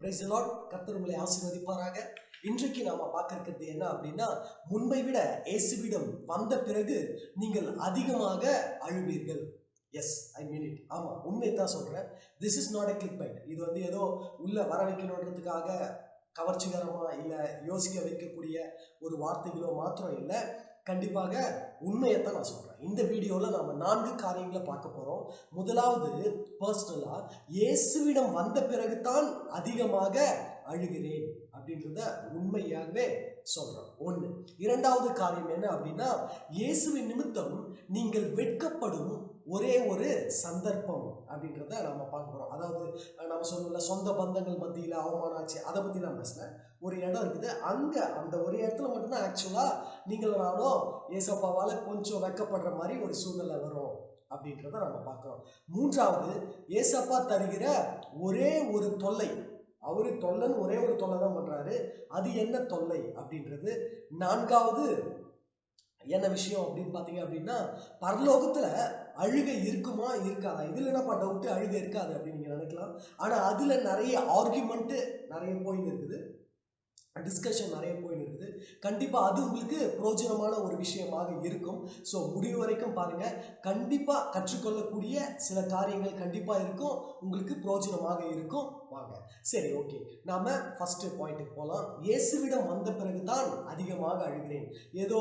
Price Lord கத்தர் உங்களை ஆசீர்வதிப்பாராக. இன்றைக்கு நாம பார்க்கறது என்ன அப்படின்னா முன்பை விட இயேசுவிடம் வந்த பிறகு நீங்கள் அதிகமாக அழுவீர்கள். எஸ் ஐ மீன் இட் ஆமாம் உண்மை தான் சொல்கிறேன் this is not a clickbait இது வந்து ஏதோ உள்ள வர வைக்கணுன்றதுக்காக கவர்ச்சிகரமாக இல்லை யோசிக்க வைக்கக்கூடிய ஒரு வார்த்தைகளோ மாத்திரம் இல்லை. கண்டிப்பாக உண்மையை தான் நான் சொல்கிறேன் இந்த வீடியோவில் நம்ம நான்கு காரியங்களை பார்க்க போகிறோம் முதலாவது பர்சனலாக இயேசுவிடம் வந்த பிறகு தான் அதிகமாக அழுகிறேன் அப்படின்றத உண்மையாகவே சொல்கிறோம் ஒன்று இரண்டாவது காரியம் என்ன அப்படின்னா இயேசுவின் நிமித்தம் நீங்கள் வெட்கப்படும் ஒரே ஒரு சந்தர்ப்பம் அப்படின்றத நம்ம பார்க்க போகிறோம் அதாவது நம்ம சொல்லல சொந்த பந்தங்கள் மத்தியில் அவமானம் ஆச்சு. அதை பற்றி நான் பேசுகிறேன் ஒரு இடம் இருக்குது. அங்கே அந்த ஒரு இடத்துல மட்டும்தான் ஆக்சுவலாக நீங்கள் நானும் ஏசப்பாவால் கொஞ்சம் வெட்கப்படுற மாதிரி ஒரு சூழ்நிலை வரும் அப்படின்றத நம்ம பார்க்குறோம். மூன்றாவது ஏசப்பா தருகிற ஒரே ஒரு தொல்லை அவரு தொல்லைன்னு ஒரே ஒரு தொல்லை தான் பண்ணுறாரு அது என்ன தொல்லை அப்படின்றது நான்காவது என்ன விஷயம் அப்படின்னு பார்த்தீங்க அப்படின்னா பரலோகத்தில் அழுகை இருக்குமா இருக்காதா? இதில் என்னப்பா டவுட்டு அழுகை இருக்காது அப்படின்னு நீங்கள் நினைக்கலாம். ஆனால் அதில் நிறைய ஆர்குமெண்ட்டு நிறைய போயின்னு இருக்குது. டிஸ்கஷன் நிறைய போயின்னு இருக்குது கண்டிப்பாக அது உங்களுக்கு பிரோஜனமான ஒரு விஷயமாக இருக்கும். ஸோ முடிவு வரைக்கும் பாருங்கள் கண்டிப்பாக கற்றுக்கொள்ளக்கூடிய சில காரியங்கள் கண்டிப்பாக இருக்கும். உங்களுக்கு பிரோஜனமாக இருக்கும். வாங்க. சரி ஓகே நாம் ஃபஸ்ட்டு பாயிண்ட்டுக்கு போகலாம் இயேசுவிடம் வந்த பிறகு தான் அதிகமாக அழுகிறேன். ஏதோ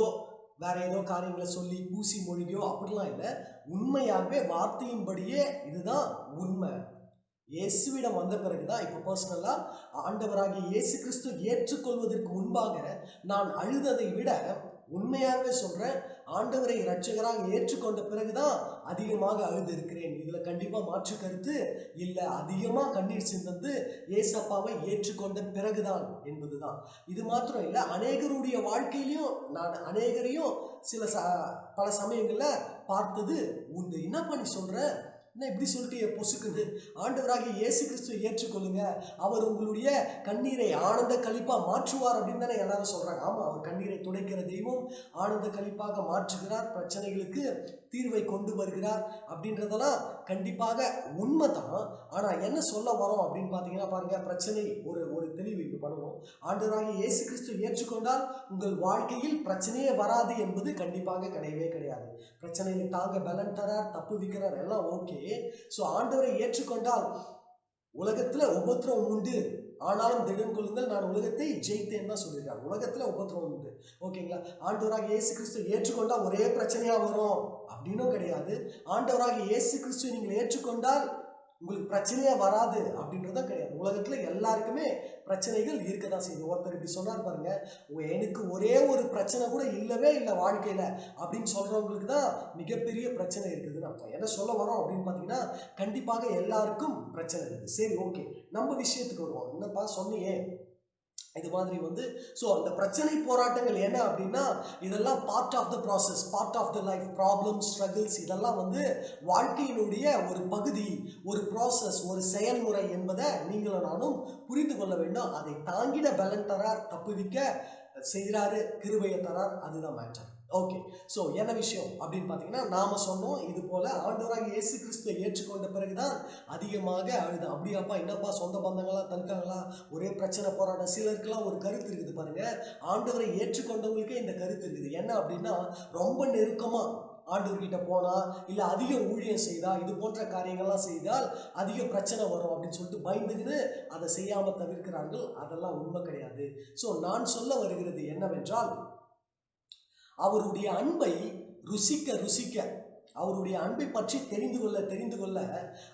வேற ஏதோ காரியங்களை சொல்லி பூசி மொழிகையோ அப்படிலாம் இல்லை. உண்மையாகவே வார்த்தையின்படியே இதுதான் உண்மை. இயேசுவிடம் வந்த பிறகுதான் இப்போ பர்சனலாக ஆண்டவராகிய இயேசு கிறிஸ்து ஏற்றுக்கொள்வதற்கு முன்பாக நான் அழுததை விட உண்மையாகவே சொல்கிறேன் ஆண்டவரை இரட்சகராக ஏற்றுக்கொண்ட பிறகுதான் அதிகமாக அழுது இருக்கிறேன் இதில் கண்டிப்பாக மாற்று கருத்து இல்லை அதிகமாக கண்ணீர் சிந்தந்து ஏசப்பாவை ஏற்றுக்கொண்ட பிறகுதான் என்பதுதான். இது மாத்திரம் இல்லை அநேகருடைய வாழ்க்கையிலையும் நான் அநேகரையும் சில ச பல சமயங்களில் பார்த்தது உண்டு. என்ன பண்ணி சொல்கிறேன் என்ன இப்படி சொல்லிட்டு பொசுக்குது? ஆண்டவராக இயேசு கிறிஸ்துவை ஏற்றுக்கொள்ளுங்க. அவர் உங்களுடைய கண்ணீரை ஆனந்த கழிப்பாக மாற்றுவார் அப்படின்னு தானே எல்லாரும் சொல்கிறாங்க ஆமாம் அவர் கண்ணீரை துடைக்கிற தெய்வம் ஆனந்த கழிப்பாக மாற்றுகிறார். பிரச்சனைகளுக்கு தீர்வை கொண்டு வருகிறார் அப்படின்றதெல்லாம் கண்டிப்பாக உண்மை தான் ஆனால் என்ன சொல்ல வரோம் அப்படின்னு பார்த்தீங்கன்னா பாருங்க பிரச்சனை ஒரு ஒரு தெளிவு இப்போ பண்ணுவோம். ஆண்டவராகிய இயேசு கிறிஸ்து ஏற்றுக்கொண்டால் உங்கள் வாழ்க்கையில் பிரச்சனையே வராது என்பது கண்டிப்பாக கிடையவே கிடையாது. பிரச்சனையை தாங்க பலன் தரார் தப்பு விற்கிறார் எல்லாம் ஓகே ஸோ ஆண்டவரை ஏற்றுக்கொண்டால் உலகத்தில் உபத்திரம் உண்டு. ஆனாலும் திடன் கொள்ளுங்கள் நான் உலகத்தை ஜெயித்தேன் தான் சொல்லியிருக்காங்க உலகத்தில் உபத்திரவம் உண்டு. ஓகேங்களா? ஆண்டவராக இயேசு கிறிஸ்து ஏற்றுக்கொண்டால் ஒரே பிரச்சனையாக வரும். அப்படின்னும் கிடையாது. ஆண்டவராக இயேசு கிறிஸ்துவை நீங்கள் ஏற்றுக்கொண்டால் உங்களுக்கு பிரச்சனையே வராது அப்படின்றதும் கிடையாது. உலகத்தில் எல்லாருக்குமே பிரச்சனைகள் இருக்க தான் செய்யுது. ஒருத்தர் இப்படி சொன்னார் பாருங்க எனக்கு ஒரே ஒரு பிரச்சனை கூட இல்லவே இல்லை வாழ்க்கையில். அப்படின்னு சொல்கிறவங்களுக்கு தான் மிகப்பெரிய பிரச்சனை இருக்குதுன்னு அர்த்தம். என்ன சொல்ல வரோம் அப்படின்னு பார்த்தீங்கன்னா கண்டிப்பாக எல்லாருக்கும் பிரச்சனை இருக்குது. சரி ஓகே நம்ம விஷயத்துக்கு வருவோம். என்னப்பா சொன்னியே? இது மாதிரி வந்து ஸோ அந்த பிரச்சனை போராட்டங்கள் என்ன அப்படின்னா இதெல்லாம் part of the process part of the life problem struggles இதெல்லாம் வந்து வாழ்க்கையினுடைய ஒரு பகுதி ஒரு ப்ராசஸ் ஒரு செயல்முறை என்பதை நீங்களும் நானும் புரிந்து கொள்ள வேண்டும். அதை தாங்கிட பலன் தரார் தப்புவிக்க செய்கிறாரு கிருபையை தரார் அதுதான் மேட்டர் ஓகே ஸோ என்ன விஷயம்? அப்படின்னு பார்த்தீங்கன்னா நாம் சொன்னோம் இது போல் ஆண்டவராக இயேசு கிறிஸ்துவை ஏற்றுக்கொண்ட பிறகுதான் அதிகமாக அழுது. அப்படியாப்பா என்னப்பா சொந்த பந்தங்களாம் தடுக்காங்களா ஒரே பிரச்சனை போராட்டம். சிலருக்குலாம் ஒரு கருத்து இருக்குது பாருங்கள் ஆண்டவரை ஏற்றுக்கொண்டவங்களுக்கே இந்த கருத்து இருக்குது. என்ன அப்படின்னா ரொம்ப நெருக்கமாக ஆண்டவர்கிட்ட போனால் இல்லை அதிக ஊழியம் செய்தா இது போன்ற காரியங்கள்லாம் செய்தால் அதிக பிரச்சனை வரும் அப்படின்னு சொல்லிட்டு பயந்துக்கிட்டு அதை செய்யாமல் தவிர்க்கிறார்கள். அதெல்லாம் உண்மை கிடையாது. ஸோ நான் சொல்ல வருகிறது என்னவென்றால் அவருடைய அன்பை ருசிக்க ருசிக்க அவருடைய அன்பை பற்றி தெரிந்து கொள்ள தெரிந்து கொள்ள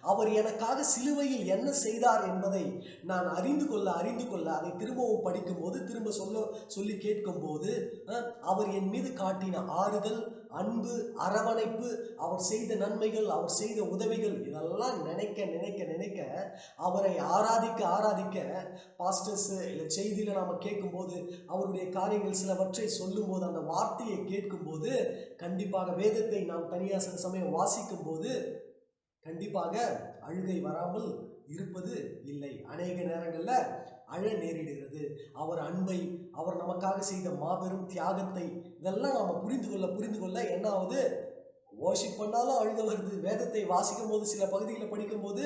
அவர் எனக்காக சிலுவையில் என்ன செய்தார் என்பதை நான் அறிந்து கொள்ள அறிந்து கொள்ள அதை திரும்பவும் படிக்கும்போது திரும்ப சொல்ல சொல்லி கேட்கும்போது அவர் என் மீது காட்டின ஆறுதல் அன்பு அரவணைப்பு அவர் செய்த நன்மைகள் அவர் செய்த உதவிகள் இதெல்லாம் நினைக்க நினைக்க நினைக்க அவரை ஆராதிக்க ஆராதிக்க பாஸ்டர்ஸ் இல்லை செய்தியில் நாம் கேட்கும்போது அவருடைய காரியங்கள் சிலவற்றை சொல்லும்போது அந்த வார்த்தையை கேட்கும்போது கண்டிப்பாக வேதத்தை நாம் தனியாக சில சமயம் வாசிக்கும் போது கண்டிப்பாக அழுகை வராமல் இருப்பது இல்லை. அநேக நேரங்களில் அழ நேரிடுகிறது. அவர் அன்பை அவர் நமக்காக செய்த மாபெரும் தியாகத்தை இதெல்லாம் நாம் புரிந்து கொள்ள புரிந்து கொள்ள என்ன ஆகுது வாஷிப் பண்ணாலும் அழுக வருது. வேதத்தை வாசிக்கும் போது சில பகுதிகளை படிக்கும்போது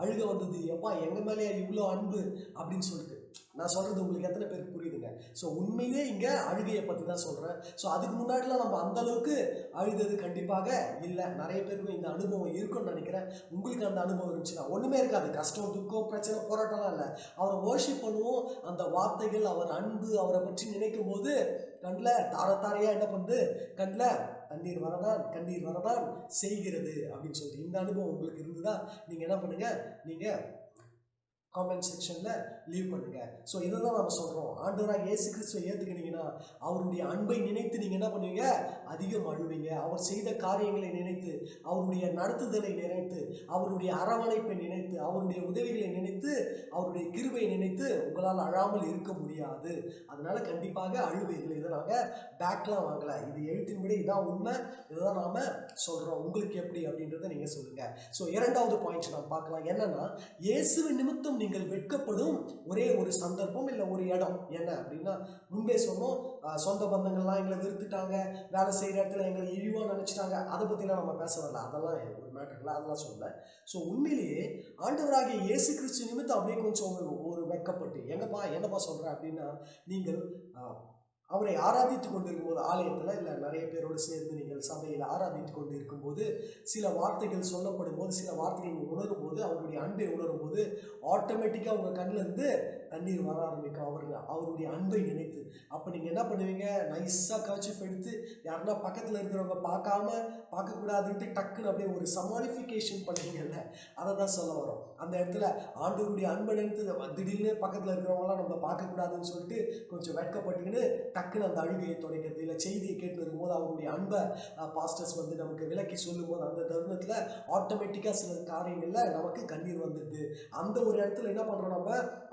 அழுக வந்தது. எப்பா எங்க மேலே இவ்வளோ அன்பு? அப்படின்னு சொல்லிட்டு. நான் சொல்கிறது உங்களுக்கு எத்தனை பேருக்கு புரியுதுங்க? ஸோ உண்மையிலே இங்கே அழுகையை பற்றி தான் சொல்கிறேன் ஸோ அதுக்கு முன்னாடிலாம் நம்ம அந்த அளவுக்கு அழுதது கண்டிப்பாக இல்லை. நிறைய பேருக்கு இந்த அனுபவம் இருக்குன்னு நினைக்கிறேன். உங்களுக்கு அந்த அனுபவம் இருந்துச்சுன்னா ஒன்றுமே இருக்காது. கஷ்டம் துக்கம் பிரச்சனை போராட்டம்லாம் இல்லை. அவரை ஓர்ஷிப் பண்ணுவோம். அந்த வார்த்தைகள் அவர் அன்பு அவரை பற்றி நினைக்கும் போது கண்ணில் தார தாரையாக என்ன பண்ணுது? கண்ணில் தண்ணீர் வரதான் கண்ணீர் வரதான் செய்கிறது அப்படின்னு சொல்லிட்டு இந்த அனுபவம் உங்களுக்கு இருந்துதான் நீங்கள் என்ன பண்ணுங்கள் நீங்கள் காமெண்ட் செக்ஷனில் லீவ் பண்ணுங்கள் ஸோ இதை தான் நம்ம சொல்கிறோம் ஆண்டவராக இயேசு கிறிஸ்துவை ஏற்றுக்கினீங்கன்னா அவருடைய அன்பை நினைத்து நீங்கள் என்ன பண்ணுவீங்க? அதிகம் அழுவீங்க. அவர் செய்த காரியங்களை நினைத்து அவருடைய நடத்துதலை நினைத்து அவருடைய அரவணைப்பை நினைத்து அவருடைய உதவிகளை நினைத்து அவருடைய கிருவை நினைத்து உங்களால் அழாமல் இருக்க முடியாது. அதனால் கண்டிப்பாக அழுவீர்கள் இதை நாங்கள் பேக்லாம் வாங்கலை. இது எழுத்தின்படி இதான் உண்மை. இதை தான் நாம் சொல்கிறோம் உங்களுக்கு எப்படி அப்படின்றத நீங்கள் சொல்லுங்கள் ஸோ இரண்டாவது பாயிண்ட் நான் பார்க்கலாம். என்னென்னா இயேசுவின் நிமித்தம் நீங்கள் வெட்கப்படும் ஒரே ஒரு சந்தர்ப்பம் இல்லை ஒரு இடம். என்ன அப்படின்னா முன்பே சொன்னோம் சொந்த பந்தங்கள்லாம் எங்களை வெறுத்துட்டாங்க வேலை செய்கிற இடத்துல எங்களை இழிவாக நினச்சிட்டாங்க. அதை பற்றிலாம் நம்ம பேச வரல. அதெல்லாம் ஒரு மேட்டர் இல்லை. அதெல்லாம் சொல்ல ஸோ உண்மையிலேயே ஆண்டவராகிய இயேசு கிறிஸ்து நிமித்தம் அப்படியே கொஞ்சம் ஒரு வெக்கப்பட்டு வெட்கப்பட்டு எங்கப்பா என்னப்பா சொல்கிறேன் அப்படின்னா நீங்கள் அவரை ஆராதித்து கொண்டிருக்கும்போது ஆலயத்தில் இல்லை நிறைய பேரோடு சேர்ந்து நீங்கள் சபையில் ஆராதித்து கொண்டு இருக்கும்போது சில வார்த்தைகள் சொல்லப்படும் போது சில வார்த்தைகள் நீங்கள் உணரும் போது அவருடைய அன்பை உணரும் போது ஆட்டோமேட்டிக்காக உங்கள் கண்ணிலிருந்து தண்ணீர் வர ஆரம்பிக்கும். அவர் அவருடைய அன்பை நினைத்து. அப்போ நீங்கள் என்ன பண்ணுவீங்க? நைஸாக கர்ச்சிஃப் எடுத்து யாருன்னா பக்கத்தில் இருக்கிறவங்க பார்க்காம பார்க்கக்கூடாதுன்ட்டு டக்குன்னு அப்படியே ஒரு சமாளிஃபிகேஷன் பண்ணுவீங்கல்ல அதை தான் சொல்ல வரோம். அந்த இடத்துல ஆண்டவருடைய அன்பை நினைத்து திடீர்னு பக்கத்தில் இருக்கிறவங்களாம் நம்ம பார்க்கக்கூடாதுன்னு சொல்லிட்டு கொஞ்சம் வெட்கப்பட்டுக்கின்னு டக்குன்னு அந்த அழுகையை துடைக்கிறது இல்லை செய்தியை கேட்டு வரும்போது அவருடைய அன்பை பாஸ்டர்ஸ் வந்து நமக்கு விலக்கி சொல்லும்போது அந்த தருணத்தில் ஆட்டோமேட்டிக்காக சில காரியங்களில் நமக்கு கண்ணீர் வந்துடுது. அந்த ஒரு இடத்துல என்ன பண்ணுறோம் நம்ம?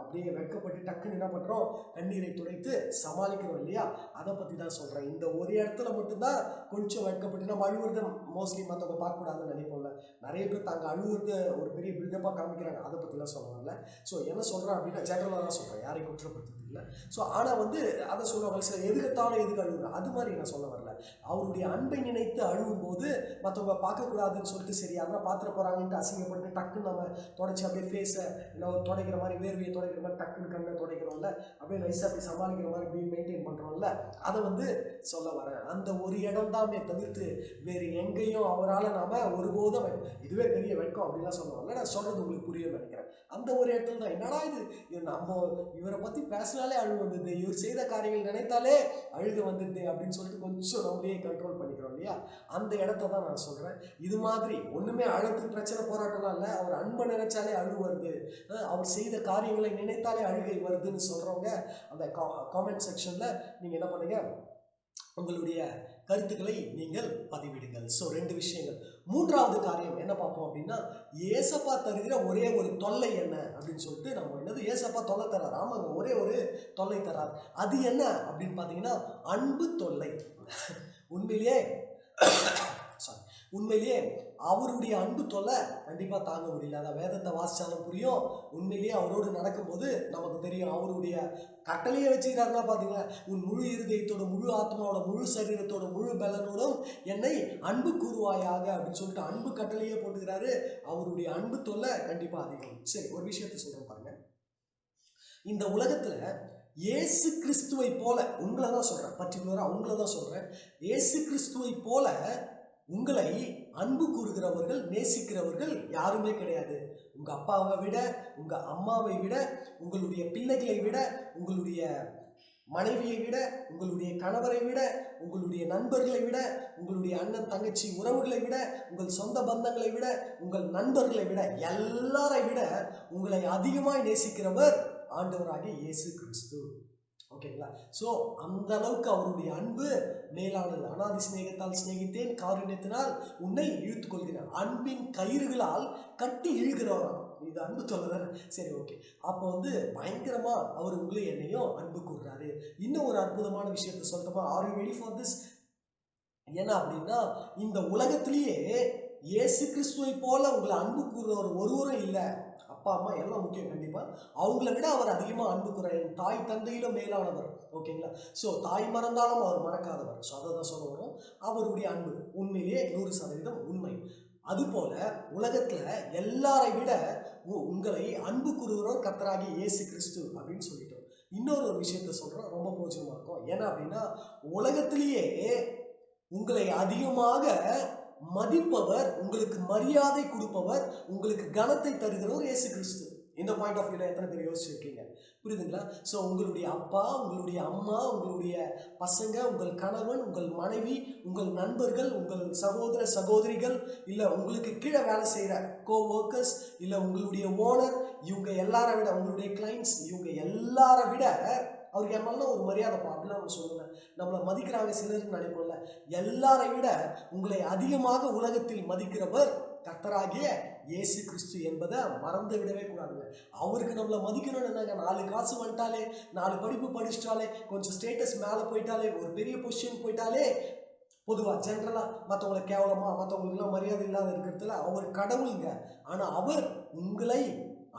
அப்படியே வெட்கப்பட்டு டக்குன்னு என்ன பண்ணுறோம் கண்ணீரை துடைத்து சமாளிக்கிறோம் இல்லையா? அதை பற்றி தான் சொல்கிறேன் இந்த ஒரு இடத்துல மட்டும்தான் கொஞ்சம் வெட்கப்பட்டு நம்ம அழுவுறது மோஸ்ட்லி மற்றவங்க பார்க்கக்கூடாதுன்னு நினைப்போம்ல. நிறைய பேர் தாங்க அழுவுறது ஒரு பெரிய பில்டப்பாக காமிக்கிறாங்க. அதை பற்றிலாம் சொல்லணும்ல ஸோ என்ன சொல்கிறேன் அப்படின்னா ஜென்ரலாக தான் சொல்கிறேன் யாரையும் குற்றப்படுத்துறது இல்லை. ஸோ ஆனால் வந்து அதை சொல்லுவாங்க சில எதுக்கத்தாலும் எதுக்கு அழுகுற அது மாதிரி நான் சொல்ல வரல. அவருடைய அன்பை நினைத்து அழுவும் போது மற்றவங்க பார்க்கக்கூடாதுன்னு சொல்லிட்டு சரி யாருன்னா பார்த்துட்டு போகிறாங்கன்ட்டு அசிங்கப்பட்டு டக்குன்னு நம்ம தொடச்சி அப்படியே ஃபேஸை இல்லை துடைக்கிற மாதிரி வேர்வையை துடைக்கிற மாதிரி டக்குன்னு கண்ணை துடைக்கிறோம்ல அப்படியே நைஸாக அப்படி சமாளிக்கிற மாதிரி அப்படியே மெயின்டைன் பண்ணுறோம்ல அதை வந்து சொல்ல வரேன். அந்த ஒரு இடம் தாமே தவிர்த்து வேறு எங்கேயும் அவரால் நாம் ஒருபோதும் இதுவே பெரிய வெட்கம் அப்படின்லாம் சொல்லுவாங்க நான் சொல்கிறது உங்களுக்கு புரியும் நினைக்கிறேன். அந்த ஒரு இடத்துல தான். என்னடா இது? இது நம்ம இவரை பற்றி பேசினாலே அழுகு வந்தது இவர் செய்த காரியங்கள் நினைத்தாலே அழுக வந்தது அப்படின்னு சொல்லிட்டு கொஞ்சம் நம்மளையே கண்ட்ரோல் பண்ணிக்கிறோம் இல்லையா? அந்த இடத்த தான் நான் சொல்கிறேன் இது மாதிரி ஒன்றுமே அழுத்து பிரச்சனை போராட்டம்லாம் இல்லை. அவர் அன்பை நினைச்சாலே அழு வருது. அவர் செய்த காரியங்களை நினைத்தாலே அழுகை வருதுன்னு சொல்கிறவங்க அந்த கா காமெண்ட் செக்ஷனில் நீங்கள் என்ன பண்ணுங்கள் உங்களுடைய கருத்துக்களை நீங்கள் பதிவிடுங்கள். ஸோ ரெண்டு விஷயங்கள். மூன்றாவது காரியம் என்ன பார்ப்போம் அப்படின்னா ஏசப்பா தருகிற ஒரே ஒரு தொல்லை என்ன அப்படின்னு சொல்லிட்டு நம்ம என்னது? ஏசப்பா தொல்லை தரார் ஆமாங்க ஒரே ஒரு தொல்லை தரார் அது என்ன அப்படின்னு பார்த்தீங்கன்னா அன்பு தொல்லை. உண்மையிலேயே சாரி உண்மையிலேயே அவருடைய அன்பு தொல்லை கண்டிப்பாக தாங்க முடியல. அதான் வேதத்தை வாசிச்சாலும் புரியும். உண்மையிலேயே அவரோடு நடக்கும்போது நமக்கு தெரியும். அவருடைய கட்டளையை வச்சுக்கிறாருன்னா பார்த்தீங்களா உன் முழு இருதயத்தோட முழு ஆத்மாவோட முழு சரீரத்தோட முழு பலனோடும் என்னை அன்பு கூறுவாயாக அப்படின்னு சொல்லிட்டு அன்பு கட்டளையே போட்டுக்கிறாரு. அவருடைய அன்பு தொல்லை கண்டிப்பாக அதிகம். சரி ஒரு விஷயத்த சொல்கிறேன் பாருங்க. இந்த உலகத்தில் இயேசு கிறிஸ்துவை போல உங்களை தான் சொல்கிறேன் பர்டிகுலராக உங்களை தான் சொல்கிறேன் இயேசு கிறிஸ்துவை போல உங்களை அன்பு கூறுகிறவர்கள் நேசிக்கிறவர்கள் யாருமே கிடையாது. உங்கள் அப்பாவை விட உங்கள் அம்மாவை விட உங்களுடைய பிள்ளைகளை விட உங்களுடைய மனைவியை விட உங்களுடைய கணவரை விட உங்களுடைய நண்பர்களை விட உங்களுடைய அண்ணன் தங்கச்சி உறவுகளை விட உங்கள் சொந்த பந்தங்களை விட உங்கள் நண்பர்களை விட எல்லாரை விட உங்களை அதிகமாய் நேசிக்கிறவர் ஆண்டவராகிய இயேசு கிறிஸ்து. ஓகேங்களா? ஸோ அந்த அளவுக்கு அவருடைய அன்பு மேலானது. அனாதி சிநேகத்தால் சிநேகித்தேன் காருண்யத்தினால் உன்னை இழுத்து கொள்கிறேன். அன்பின் கயிறுகளால் கட்டி இழுகிறவராம் இது அன்பு சொல்லுறாரு சரி ஓகே. அப்போ வந்து பயங்கரமாக அவர் உங்களை என்னையும் அன்பு கூறுறாரு. இன்னும் ஒரு அற்புதமான விஷயத்த சொல்லட்டுமா? Are you ready for this ஏன்னா அப்படின்னா இந்த உலகத்திலேயே இயேசு கிறிஸ்துவை போல உங்களை அன்பு கூறுறவர் ஒருவரும் இல்லை. அப்பா அம்மா எல்லாம் முக்கியம் கண்டிப்பாக அவங்கள விட அவர் அதிகமாக அன்பு தாய் தந்தையிலும் மேலானவர். ஓகேங்களா? ஸோ தாய் மறந்தாலும் அவர் மறக்காதவர். ஸோ அதை தான் சொல்ல வரும் அவருடைய அன்பு உண்மையிலேயே நூறு சதவீதம் உண்மை. அதுபோல உலகத்தில் எல்லாரை விட உ- உங்களை அன்பு கூறுகிறவர் கத்தராகி இயேசு கிறிஸ்து அப்படின்னு சொல்லிட்டோம். இன்னொரு ஒரு விஷயத்த சொல்கிறோம் ரொம்ப பிரோஜனமா இருக்கும். ஏன்னா அப்படின்னா உலகத்திலேயே உங்களை அதிகமாக மதிப்பவர் உங்களுக்கு மரியாதை கொடுப்பவர் உங்களுக்கு கனத்தை தருகிறவர் இயேசு கிறிஸ்து இந்த பாயிண்ட் ஆஃப் வியூவில் எத்தனை பேர் யோசிச்சிருக்கீங்க? புரியுதுங்களா? ஸோ உங்களுடைய அப்பா உங்களுடைய அம்மா உங்களுடைய பசங்க உங்கள் கணவன் உங்கள் மனைவி உங்கள் நண்பர்கள் உங்கள் சகோதர சகோதரிகள் இல்லை உங்களுக்கு கீழே வேலை செய்கிற கோ ஒர்க்கர்ஸ் இல்லை உங்களுடைய ஓனர் இவங்க எல்லாரை விட உங்களுடைய கிளைண்ட்ஸ் இவங்க எல்லாரை விட அவருக்கு என் மேலாம் ஒரு மரியாதை அப்படின்னு நம்ம சொல்லலை நம்மளை மதிக்கிறாங்க சிலர்னு நினைப்போம்ல எல்லாரை விட உங்களை அதிகமாக உலகத்தில் மதிக்கிறவர் கர்த்தராகிய இயேசு கிறிஸ்து என்பதை மறந்து விடவே கூடாதுங்க. அவருக்கு நம்மளை மதிக்கணும்னு என்னங்க? நாலு காசு வந்துட்டாலே நாலு படிப்பு படிச்சிட்டாலே கொஞ்சம் ஸ்டேட்டஸ் மேலே போயிட்டாலே ஒரு பெரிய பொசிஷன் போயிட்டாலே பொதுவாக ஜென்ரலாக மற்றவங்களை கேவலமாக மற்றவங்களுக்குலாம் மரியாதை இல்லாத இருக்கிறதுல அவர் கடவுளுங்க. ஆனால் அவர் உங்களை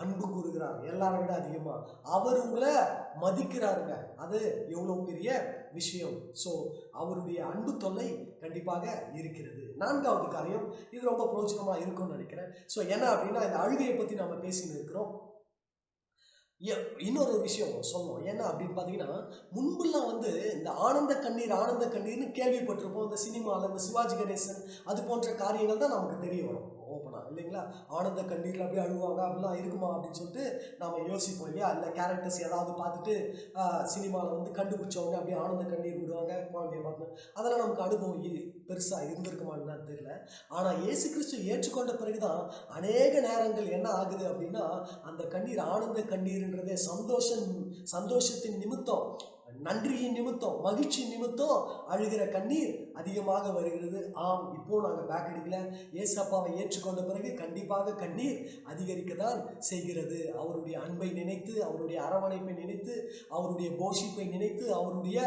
அன்பு கூறுகிறார். எல்லாரை விட அதிகமாக அவர் உங்களை மதிக்கிறாருங்க. அது எவ்வளோ பெரிய விஷயம். ஸோ அவருடைய அன்பு தொல்லை கண்டிப்பாக இருக்கிறது. நான்காவது காரியம் இது ரொம்ப பிரோஜனமாக இருக்கும்னு நினைக்கிறேன். ஸோ என்ன அப்படின்னா இந்த அழுகையை பற்றி நம்ம பேசின்னு இருக்கிறோம். இன்னொரு விஷயம் சொல்லணும் என்ன அப்படின்னு பார்த்தீங்கன்னா முன்புலாம் வந்து இந்த ஆனந்த கண்ணீர் ஆனந்த கண்ணீர்னு கேள்விப்பட்டிருப்போம். இந்த சினிமாவில் இந்த சிவாஜி கணேசன் அது போன்ற காரியங்கள் தான் நமக்கு தெரிய வரும். இல்லைங்களா? ஆனந்த கண்ணீரில் அப்படியே அழுவாங்க. அப்படிலாம் இருக்குமா? அப்படின்னு சொல்லிட்டு நாம் யோசிப்போம் இல்லையா? இல்லை கேரக்டர்ஸ் ஏதாவது பார்த்துட்டு சினிமாவில் வந்து கண்டுபிடிச்சவங்க அப்படியே ஆனந்த கண்ணீர் விடுவாங்க குழந்தைய பார்த்து அதெல்லாம் நமக்கு அனுபவம் பெருசாக இருந்திருக்குமான்னு தெரியல. ஆனால் இயேசு கிறிஸ்து ஏற்றுக்கொண்ட பிறகுதான் அநேக நேரங்கள் என்ன ஆகுது அப்படின்னா அந்த கண்ணீர் ஆனந்த கண்ணீர்ன்றதே சந்தோஷம் சந்தோஷத்தின் நிமித்தம் நன்றியின் நிமித்தம் மகிழ்ச்சி நிமித்தம் அழுகிற கண்ணீர் அதிகமாக வருகிறது. ஆம் இப்போ நாங்கள் பேக் அடிக்கல ஏசப்பாவை ஏற்றுக்கொண்ட பிறகு கண்டிப்பாக கண்ணீர் அதிகரிக்க தான் செய்கிறது. அவருடைய அன்பை நினைத்து அவருடைய அரவணைப்பை நினைத்து அவருடைய போஷிப்பை நினைத்து அவருடைய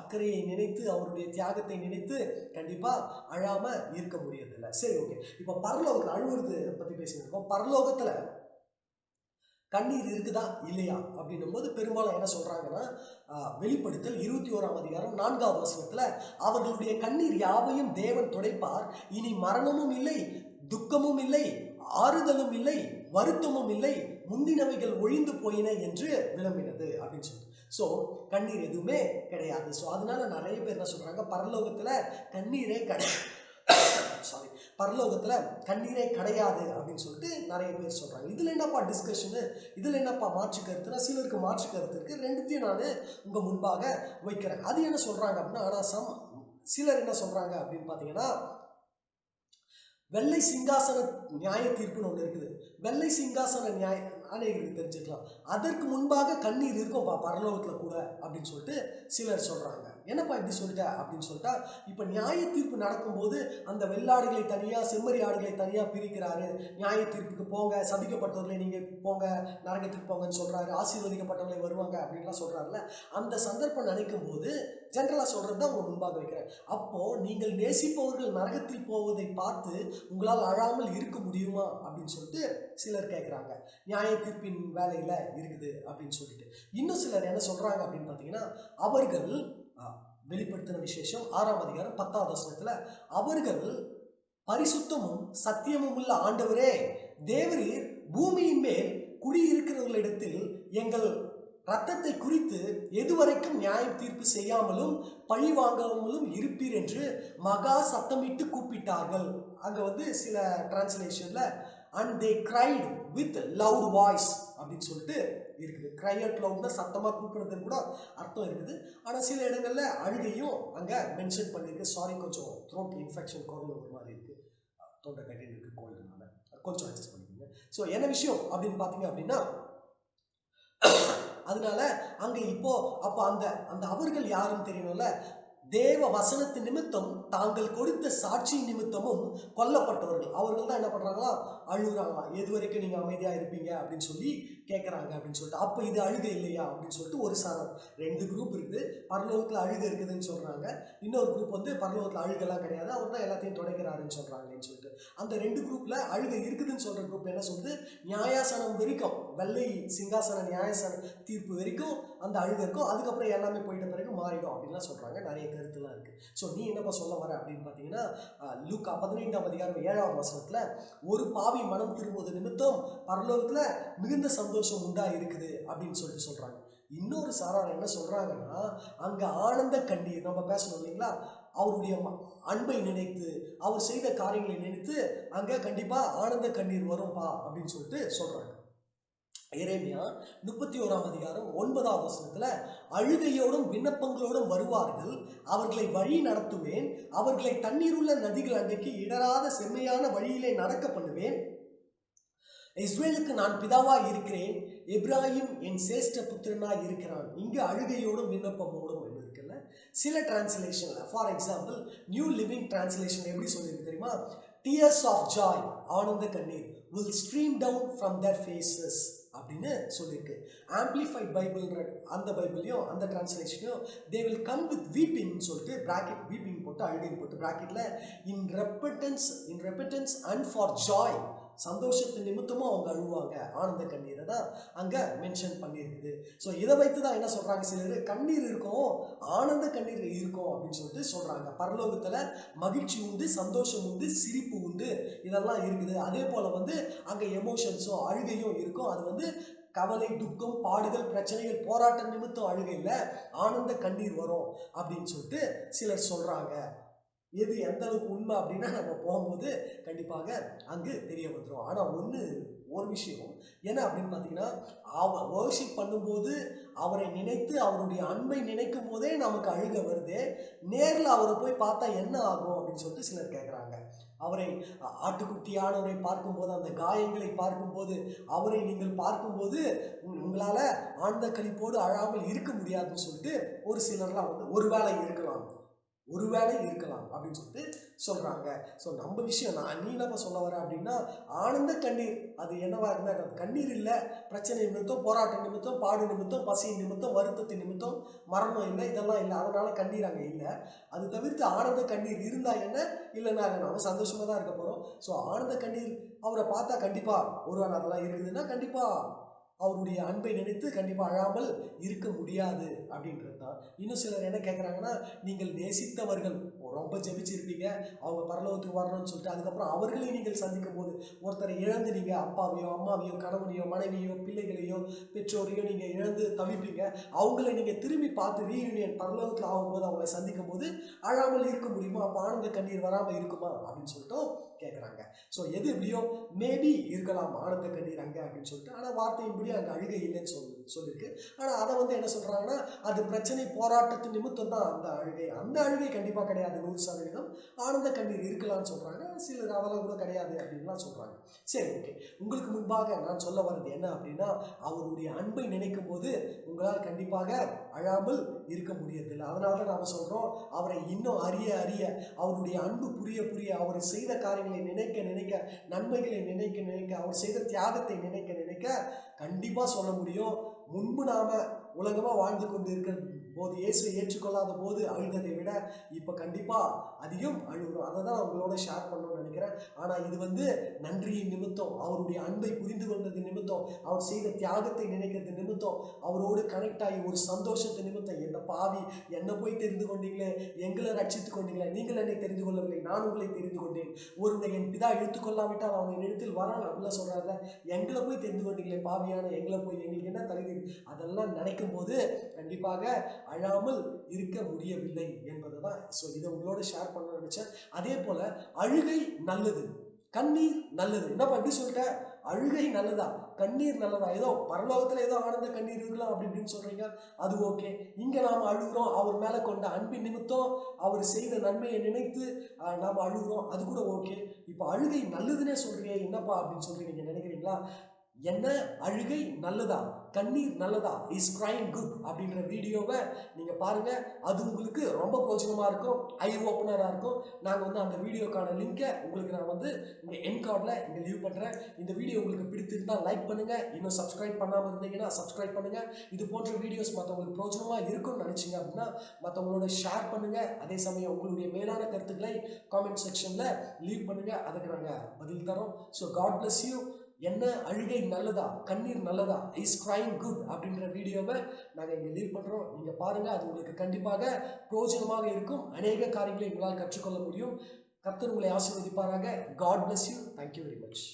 அக்கறையை நினைத்து அவருடைய தியாகத்தை நினைத்து கண்டிப்பாக அழாமல் இருக்க முடியறதில்ல. சரி ஓகே இப்போ பரலோகத்தில் அழுவுறது பற்றி பேசியிருக்கோம் பரலோகத்தில் கண்ணீர் இருக்குதா? இல்லையா? அப்படின்னும் போது பெரும்பாலும் என்ன சொல்றாங்கன்னா வெளிப்படுத்தல் இருபத்தி ஓராம் அதிகாரம் நான்காவது வசனத்துல அவர்களுடைய கண்ணீர் யாவையும் தேவன் துடைப்பார். இனி மரணமும் இல்லை துக்கமும் இல்லை ஆறுதலும் இல்லை வருத்தமும் இல்லை. முந்தினவைகள் ஒழிந்து போயின என்று விளம்பினது. அப்படின்னு சொல்லிட்டு ஸோ கண்ணீர் எதுவுமே கிடையாது. ஸோ அதனால நிறைய பேர் என்ன சொல்றாங்க பரலோகத்துல கண்ணீரே கிடையாது. பரலோகத்தில் கண்ணீரே கிடையாது அப்படின்னு சொல்லிட்டு நிறைய பேர் சொல்கிறாங்க இதில் என்னப்பா டிஸ்கஷனு இதில் என்னப்பா மாற்று கருத்துனா சிலருக்கு மாற்று கருத்து இருக்குது ரெண்டுத்தையும் நான் உங்கள் முன்பாக வைக்கிறேன். அது என்ன சொல்கிறாங்க அப்படின்னா ஆனால் சம் சிலர் என்ன சொல்கிறாங்க அப்படின்னு பார்த்தீங்கன்னா வெள்ளை சிங்காசன நியாய தீர்ப்புன்னு ஒன்று இருக்குது. வெள்ளை சிங்காசன நியாய அநேகருக்கு தெரிஞ்சுக்கலாம். அதற்கு முன்பாக கண்ணீர் இருக்கும்ப்பா பரலோகத்தில் கூட அப்படின்னு சொல்லிட்டு சிலர் சொல்கிறாங்க என்னப்பா இப்படி சொல்லிட்ட? அப்படின்னு சொல்லிட்டா இப்போ நியாய தீர்ப்பு நடக்கும்போது அந்த வெள்ளாடுகளை தனியாக செம்மறி ஆடுகளை தனியாக பிரிக்கிறாரு. நியாய தீர்ப்புக்கு போங்க சபிக்கப்பட்டவர்களை நீங்கள் போங்க நரகத்துக்கு போங்கன்னு சொல்கிறாரு ஆசீர்வதிக்கப்பட்டவர்களை வருவாங்க அப்படின்லாம் சொல்றாருல அந்த சந்தர்ப்பம் நினைக்கும் போது ஜென்ரலாக சொல்கிறது தான் உங்கள் முன்பாக வைக்கிறேன். அப்போது நீங்கள் நேசிப்பவர்கள் நரகத்தில் போவதை பார்த்து உங்களால் அழாமல் இருக்க முடியுமா? அப்படின்னு சொல்லிட்டு சிலர் கேட்குறாங்க நியாய தீர்ப்பின் வேலையில் இருக்குது அப்படின்னு சொல்லிட்டு. இன்னும் சிலர் என்ன சொல்கிறாங்க அப்படின்னு பார்த்தீங்கன்னா அவர்கள் வெளிப்படுத்தின விசேஷம் ஆறாம் அதிகாரம் பத்தாவது வசனத்துல அவர்கள் பரிசுத்தமும் சத்தியமும் உள்ள ஆண்டவரே தேவரீர் பூமியின் மேல் குடியிருக்கிறவர்களிடத்தில் எங்கள் ரத்தத்தை குறித்து எதுவரைக்கும் நியாயம் தீர்ப்பு செய்யாமலும் பழி வாங்காமலும் இருப்பீர் என்று மகா சத்தமிட்டு கூப்பிட்டார்கள். அங்க வந்து சில டிரான்ஸ்லேஷன்ல and they cried with loud voice அப்படின்னு சொல்லிட்டு இருக்குது. கிரை அட் லவுட்னா சத்தமாக கூப்பிடுறதுன்னு கூட அர்த்தம் இருக்குது. ஆனால் சில இடங்களில் அழுகையும் அங்கே மென்ஷன் பண்ணியிருக்கு. சாரி கொஞ்சம் த்ரோட் இன்ஃபெக்ஷன் குரல் ஒரு மாதிரி இருக்குது தொண்டை கட்டின்னு இருக்குது கோல்டுனால கொஞ்சம் அட்ஜஸ்ட் பண்ணிக்கோங்க. ஸோ என்ன விஷயம் அப்படின்னு பார்த்தீங்க அப்படின்னா அதனால அங்கே இப்போ அப்போ அந்த அந்த அவர்கள் யாருன்னு தெரியணும்ல? தேவ வசனத்து நிமித்தம் தாங்கள் கொடுத்த சாட்சி நிமித்தமும் கொல்லப்பட்டவர்கள். அவர்கள் தான் என்ன பண்ணுறாங்களா அழுகுறாங்களா? எது வரைக்கும் நீங்கள் அமைதியாக இருப்பீங்க? அப்படின்னு சொல்லி கேட்குறாங்க அப்படின்னு சொல்லிட்டு அப்போ இது அழுகை இல்லையா? அப்படின்னு சொல்லிட்டு ஒரு சாரம் ரெண்டு குரூப் இருக்குது பரலோகத்தில் அழுகை இருக்குதுன்னு சொல்கிறாங்க இன்னொரு குரூப் வந்து பரலோகத்தில் அழுகெல்லாம் கிடையாது. அவர் தான் எல்லாத்தையும் துடைக்கிறாருன்னு சொல்கிறாங்கன்னு சொல்லிட்டு. அந்த ரெண்டு குரூப்பில் அழுகை இருக்குதுன்னு சொல்கிற குரூப் என்ன சொல்லுது? நியாயாசனம் வரைக்கும் வெள்ளை சிங்காசன நியாயசன தீர்ப்பு வரைக்கும் அந்த அழுக இருக்கும். அதுக்கப்புறம் எல்லாமே போயிட்ட பிறகு மாறிடும் அப்படின்லாம் சொல்கிறாங்க நிறைய கருத்துலாம் இருக்குது ஸோ நீ என்னப்பா சொல்ல வர அப்படின்னு பார்த்தீங்கன்னா லுக்கா லூக்கா பதினைந்தாம் அதிகாரம் ஏழாவது வசனத்தில் ஒரு பாவி மனம் திரும்புவது நிமித்தம் பரலோகத்தில் மிகுந்த சந்தோஷம் உண்டா இருக்குது அப்படின்னு சொல்லிட்டு சொல்கிறாங்க இன்னொரு சாரார் என்ன சொல்கிறாங்கன்னா அங்கே ஆனந்த கண்ணீர் நம்ம பேசணும் இல்லைங்களா? அவருடைய ம- அன்பை நினைத்து அவர் செய்த காரியங்களை நினைத்து அங்கே கண்டிப்பாக ஆனந்த கண்ணீர் வரும்பா அப்படின்னு சொல்லிட்டு சொல்கிறாங்க எரேமியா முப்பத்தி ஓராம் அதிகாரம் ஒன்பதாம் வசனத்தில் அழுகையோடும் விண்ணப்பங்களோடும் வருவார்கள் அவர்களை வழி நடத்துவேன் அவர்களை தண்ணீருள்ள நதிகள் அன்றைக்கு இடராத செம்மையான வழியிலே நடக்க பண்ணுவேன். இஸ்ரேலுக்கு நான் பிதாவாக இருக்கிறேன் இப்ராஹிம் என் சேஷ்ட புத்திரனாக இருக்கிறான். இங்கே அழுகையோடும் விண்ணப்பமோடும் என்று இருக்குல்ல? சில டிரான்ஸ்லேஷன்ல for example New Living Translation எப்படி சொல்லியிருக்கு தெரியுமா? டியர்ஸ் ஆஃப் ஜாய் ஆனந்த கண்ணீர் will stream down from their faces அப்படின்னு சொல்லியிருக்கு ஆம்பிளிஃபைட் பைபிள்ன்ற அந்த பைபிளையும் அந்த டிரான்ஸ்லேஷனையும் தே வில் கம் வித் வீப்பிங்னு சொல்லிட்டு பிராக்கெட் வீப்பிங் போட்டு அழுகை போட்டு பிராக்கெட்டில் in repentance in repentance and for joy சந்தோஷத்து நிமித்தமும் அவங்க அழுவாங்க. ஆனந்த கண்ணீரை தான் அங்கே மென்ஷன் பண்ணியிருக்குது ஸோ இதை வைத்து தான் என்ன சொல்கிறாங்க சிலர்? கண்ணீர் இருக்கும் ஆனந்த கண்ணீர் இருக்கும் அப்படின்னு சொல்லிட்டு சொல்கிறாங்க பரலோகத்தில் மகிழ்ச்சி உண்டு சந்தோஷம் உண்டு சிரிப்பு உண்டு. இதெல்லாம் இருக்குது. அதே போல் வந்து அங்கே எமோஷன்ஸும் அழுகையும் இருக்கும் அது வந்து கவலை துக்கம் பாடுதல் பிரச்சனைகள் போராட்ட நிமித்தம் அழுகையில் ஆனந்த கண்ணீர் வரும் அப்படின்னு சொல்லிட்டு சிலர் சொல்கிறாங்க எது எந்த அளவுக்கு உண்மை அப்படின்னா நம்ம போகும்போது கண்டிப்பாக அங்கு தெரிய வந்துடும் ஆனால் ஒன்று ஒரு விஷயம். என்ன அப்படின்னு பார்த்தீங்கன்னா அவ வர்ஷிப் பண்ணும்போது அவரை நினைத்து அவருடைய அன்பை நினைக்கும் போதே நமக்கு அழுக வருது. நேரில் அவரை போய் பார்த்தா என்ன ஆகும் அப்படின்னு சொல்லிட்டு சிலர் கேட்குறாங்க அவரை ஆட்டுக்குட்டியானவரை பார்க்கும்போது அந்த காயங்களை பார்க்கும்போது அவரை நீங்கள் பார்க்கும்போது உங்களால் ஆழ்ந்த கழிப்போடு அழாமல் இருக்க முடியாதுன்னு சொல்லிட்டு ஒரு சிலர்லாம் வந்து ஒருவேளை இருக்க ஒருவேளை இருக்கலாம் அப்படின்னு சொல்லிட்டு சொல்கிறாங்க ஸோ நம்ம விஷயம் நான் நீ நம்ம சொல்ல வர அப்படின்னா ஆனந்த கண்ணீர். அது என்னவா இருந்தால் அது கண்ணீர் இல்லை. பிரச்சனை நிமித்தம் போராட்ட நிமித்தம் பாடு நிமித்தம் பசி நிமித்தம் வருத்தத்தின் நிமித்தம் மரணம் இல்லை இதெல்லாம் இல்லை. அதனால் கண்ணீர் அங்கே இல்லை. அது தவிர்த்து ஆனந்த கண்ணீர் இருந்தால் என்ன இல்லைன்னா நம்ம சந்தோஷமாக தான் இருக்க போகிறோம் ஸோ ஆனந்த கண்ணீர் அவரை பார்த்தா கண்டிப்பாக ஒருவேளை அதெல்லாம் இருக்குதுன்னா கண்டிப்பாக அவருடைய அன்பை நினைத்து கண்டிப்பாக அழாமல் இருக்க முடியாது அப்படின்றது தான். இன்னும் சிலர் என்ன கேட்குறாங்கன்னா நீங்கள் நேசித்தவர்கள். ரொம்ப ஜெபிச்சிருப்பீங்க. அவங்க பரலோகத்துக்கு வரணும்னு சொல்லிட்டு அதுக்கப்புறம் அவர்களையும் நீங்கள் சந்திக்கும் போது ஒருத்தரை இழந்து நீங்கள் அப்பாவையோ அம்மாவையோ கணவனையோ மனைவியோ பிள்ளைகளையோ பெற்றோரையோ நீங்கள் இழந்து தவிப்பீங்க. அவங்கள நீங்கள் திரும்பி பார்த்து ரீயூனியன் பரலோகத்தில் ஆகும்போது அவங்களை சந்திக்கும் போது அழாமல் இருக்க முடியுமா? அப்போ ஆனந்த கண்ணீர் வராமல் இருக்குமா? அப்படின்னு சொல்லிட்டு கேட்குறாங்க ஸோ எது எப்படியோ மேபி இருக்கலாம் ஆனந்த கண்ணீர் அங்கே அப்படின்னு சொல்லிட்டு ஆனால் வார்த்தையின்படி அங்கே அழுகை இல்லைன்னு சொல்லி சொல்லியிருக்கு. ஆனால் அதை வந்து என்ன சொல்கிறாங்கன்னா அது பிரச்சனை போராட்டத்து நிமித்தம் தான் அந்த அழுகை. அந்த அழுகை கண்டிப்பாக கிடையாது நூறு சதவீதம். ஆனந்த கண்ணீர் இருக்கலாம்னு சொல்கிறாங்க சிலர் அதெல்லாம் கூட கிடையாது அப்படின்லாம் சொல்கிறாங்க சரி ஓகே உங்களுக்கு முன்பாக நான் சொல்ல வர்றது என்ன அப்படின்னா அவருடைய அன்பை நினைக்கும் போது உங்களால் கண்டிப்பாக அழாமல் இருக்க முடியறதில்லை. அதனால தான் நாம் சொல்கிறோம் அவரை இன்னும் அறிய அறிய அவருடைய அன்பு புரிய புரிய அவர் செய்த காரியங்களை நினைக்க நினைக்க நன்மைகளை நினைக்க நினைக்க அவர் செய்த தியாகத்தை நினைக்க நினைக்க கண்டிப்பாக சொல்ல முடியும். முன்பு நாம் உலகமாக வாழ்ந்து கொண்டு இருக்கிற போது இயேசுவை ஏற்றுக்கொள்ளாத போது அழுததை விட இப்போ கண்டிப்பாக அதிகம் அழுகிறோம். அதை தான் உங்களோட ஷேர் பண்ணணும்னு நினைக்கிறேன் ஆனால் இது வந்து நன்றியின் நிமித்தம் அவருடைய அன்பை புரிந்து கொண்டது நிமித்தம் அவர் செய்த தியாகத்தை நினைக்கிறது நிமித்தம் அவரோடு கனெக்ட் ஆகி ஒரு சந்தோஷத்தை நிமித்தம். என்ன பாவி என்னை போய் தெரிந்து கொண்டீங்களே? எங்களை ரட்சித்து கொண்டீங்களே? நீங்கள் என்னை தெரிந்து கொள்ளவில்லை நான் உங்களை தெரிந்து கொண்டேன். ஒருவனை என் பிதா இழுத்துக்கொள்ளாவிட்டால் அவன் என்னிடத்தில் வரான் அப்படிலாம் சொல்கிறாங்க எங்களை போய் தெரிந்து கொண்டீங்களே பாவியான எங்களை போய் எங்களுக்கு என்ன தகுதி அதெல்லாம் நினைக்கும் போது கண்டிப்பாக அழாமல் இருக்க முடியவில்லை என்பது தான் ஸோ இதை உங்களோட ஷேர் பண்ண நினச்சேன். அதே போல் அழுகை நல்லது. கண்ணீர் நல்லது. என்னப்பா எப்படி சொல்லிட்ட அழுகை நல்லதா? கண்ணீர் நல்லதா? ஏதோ பரலோகத்தில் ஏதோ ஆனந்த கண்ணீர் இருக்கலாம் அப்படி இப்படின்னு சொல்றீங்க. அது ஓகே. இங்கே நாம் அழுகிறோம். அவர் மேலே கொண்ட அன்பின் நிமித்தம் அவர் செய்த நன்மையை நினைத்து நாம் அழுகிறோம். அது கூட ஓகே. இப்போ அழுகை நல்லதுன்னே சொல்றீங்க. என்னப்பா அப்படின்னு சொல்லி நீங்கள் நினைக்கிறீங்களா? என்ன? அழுகை நல்லதா? கண்ணீர் நல்லதா? இஸ் crying குட் அப்படின்ற வீடியோவை நீங்கள் பாருங்கள் அது உங்களுக்கு ரொம்ப பிரோஜனமாக இருக்கும். ஐ ஓப்பனராக இருக்கும். நாங்கள் வந்து அந்த வீடியோக்கான லிங்கை உங்களுக்கு நான் வந்து இங்கே என் கார்டில் இங்கே லீவ் பண்ணுறேன் இந்த வீடியோ உங்களுக்கு பிடித்திருந்தால் லைக் பண்ணுங்கள் இன்னும் சப்ஸ்கிரைப் பண்ணாமல் இருந்தீங்கன்னா சப்ஸ்கிரைப் பண்ணுங்கள் இது போன்ற வீடியோஸ் மற்றவங்களுக்கு பிரோஜனமாக இருக்கும்னு நினச்சிங்க அப்படின்னா மற்றவங்களோட ஷேர் பண்ணுங்கள் அதே சமயம் உங்களுடைய மேலான கருத்துக்களை காமெண்ட் செக்ஷனில் லீவ் பண்ணுங்கள் அதுக்கு நாங்கள் பதில் தரோம் ஸோ காட் பிளஸ் யூ என்ன அழுகை நல்லதா? கண்ணீர் நல்லதா? இஸ் கிரைம் குட் அப்படின்ற வீடியோவை நாங்கள் இங்கே லீவ் பண்ணுறோம் நீங்கள் பாருங்கள் அது உங்களுக்கு கண்டிப்பாக பிரயோஜனமாக இருக்கும். அநேக காரியங்களை உங்களால் கற்றுக்கொள்ள முடியும். கத்தர் உங்களை ஆசீர்வதிப்பாராக. God bless you thank you very much